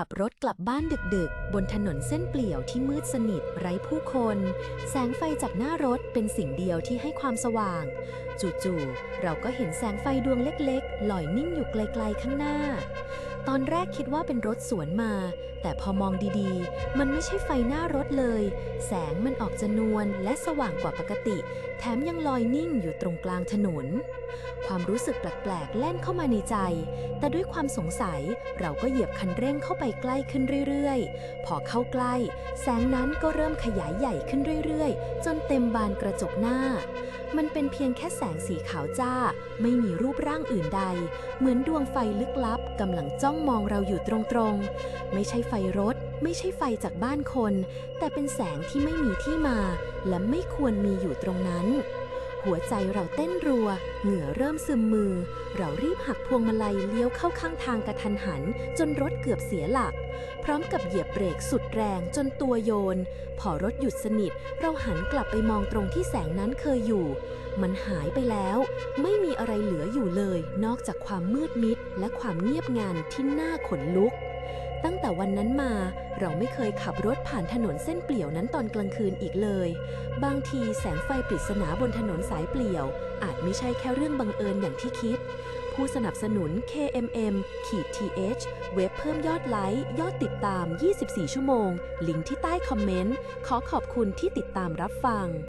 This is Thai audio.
ขับรถกลับบ้านดึกๆ บนถนนเส้นเปลี่ยวที่มืดสนิทไร้ผู้คน แสงไฟจากหน้ารถเป็นสิ่งเดียวที่ให้ความสว่าง จู่ๆ เราก็เห็นแสงไฟดวงเล็กๆ ลอยนิ่งอยู่ไกลๆข้างหน้า ตอนแรกคิดว่าเป็นรถสวนมา แต่พอมองดีๆ มันไม่ใช่ไฟหน้ารถเลย แสงมันออกจะนวลและสว่างกว่าปกติ แถมยังลอยนิ่งอยู่ตรงกลางถนน ความรู้สึกแปลกๆ แล่นเข้ามาในใจ แต่ด้วยความสงสัยเราก็เหยียบคันเร่งเข้าไปใกล้ขึ้นเรื่อยๆ พอเข้าใกล้ แสงนั้นก็เริ่มขยายใหญ่ขึ้นเรื่อยๆ จนเต็มบานกระจกหน้า มันเป็นเพียงแค่แสงสีขาวจ้า ไม่มีรูปร่างอื่นใด เหมือนดวงไฟลึกลับกำลังจ้องมองเราอยู่ตรงๆ ไม่ใช่ไฟรถ ไม่ใช่ไฟจากบ้านคน แต่เป็นแสงที่ไม่มีที่มา และไม่ควรมีอยู่ตรงนั้น หัวใจเราเต้นรัว เหงื่อเริ่มซึมมือ เรารีบหักพวงมาลัยเลี้ยวเข้าข้างทางกระทันหัน จนรถเกือบเสียหลัก พร้อมกับเหยียบเบรกสุดแรงจนตัวโยน พอรถหยุดสนิท เราหันกลับไปมองตรงที่แสงนั้นเคยอยู่ มันหายไปแล้ว ไม่มีอะไรเหลืออยู่เลย นอกจากความมืดมิดและความเงียบงันที่น่าขนลุก ตั้งแต่วันนั้นมาเราไม่เคยขับรถผ่านถนนเส้นเปลี่ยวนั้นตอนกลางคืนอีกเลย บางทีแสงไฟปริศนาบนถนนสายเปลี่ยว อาจไม่ใช่แค่เรื่องบังเอิญอย่างที่คิด ผู้สนับสนุน KMM ขีด th เว็บเพิ่มยอดไลค์ ยอดติดตาม 24 ชั่วโมง ลิงก์ที่ใต้คอมเมนต์ ขอขอบคุณที่ติดตามรับฟัง